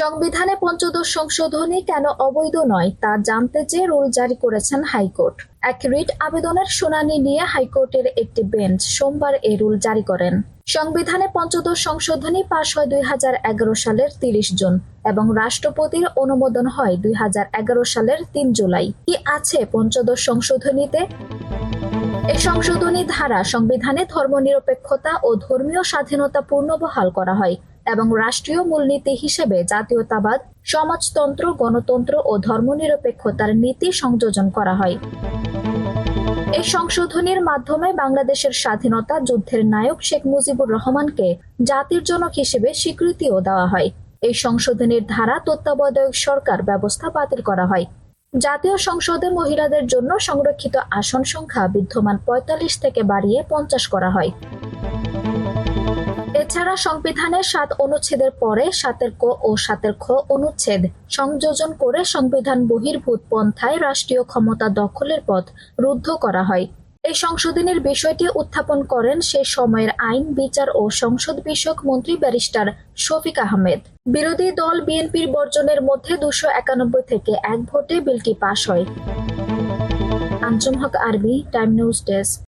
সংবিধানে পঞ্চদশ সংশোধনী কেন অবৈধ নয় তা জানতে চেয়ে রুল জারি করেছেন হাইকোর্ট। এক রিট আবেদনের শুনানি নিয়ে হাইকোর্টের একটি বেঞ্চ সোমবার এই রুল জারি করেন। সংবিধানে পঞ্চদশ সংশোধনী পাশ হয় দুই হাজার এগারো সালের তিরিশ জুন এবং রাষ্ট্রপতির অনুমোদন হয় দুই হাজার এগারো সালের তিন জুলাই। কি আছে পঞ্চদশ সংশোধনীতে? এই সংশোধনী ধারা সংবিধানে ধর্মনিরপেক্ষতা ও ধর্মীয় স্বাধীনতা পূর্ণ বহাল করা হয়। এবং রাষ্ট্রীয় মূলনীতি হিসেবে জাতীয়তাবাদ, সমাজতন্ত্র, গণতন্ত্র ও ধর্মনিরপেক্ষতার নীতি সংযোজন করা হয়। এই সংশোধনীর মাধ্যমে বাংলাদেশের স্বাধীনতা যুদ্ধের নায়ক শেখ মুজিবুর রহমানকে জাতির জনক হিসেবে স্বীকৃতিও দেওয়া হয়। এই সংশোধনীর ধারা তত্ত্বাবধায়ক সরকার ব্যবস্থা বাতিল করা হয়। জাতীয় সংসদে মহিলাদের জন্য সংরক্ষিত আসন সংখ্যা বিদ্যমান পঁয়তাল্লিশ থেকে বাড়িয়ে পঞ্চাশ করা হয়। এছাড়া সংবিধানের সাত অনুচ্ছেদের পরে সাতের ক ও সাতের খ অনুচ্ছেদ সংযোজন করে সংবিধান বহির্ভূত পন্থায় রাষ্ট্রীয় ক্ষমতা দখলের পথ রুদ্ধ করা হয়। এই সংশোধনের বিষয়টি উত্থাপন করেন সে সময়ের আইন, বিচার ও সংসদ বিষয়ক মন্ত্রী ব্যারিস্টার শফিক আহমেদ। বিরোধী দল বিএনপির বর্জনের মধ্যে দুশো একানব্বই থেকে এক ভোটে বিলটি পাশ হয়। আঞ্জুম হক, আরবি, টাইম নিউজ ডেস্ক।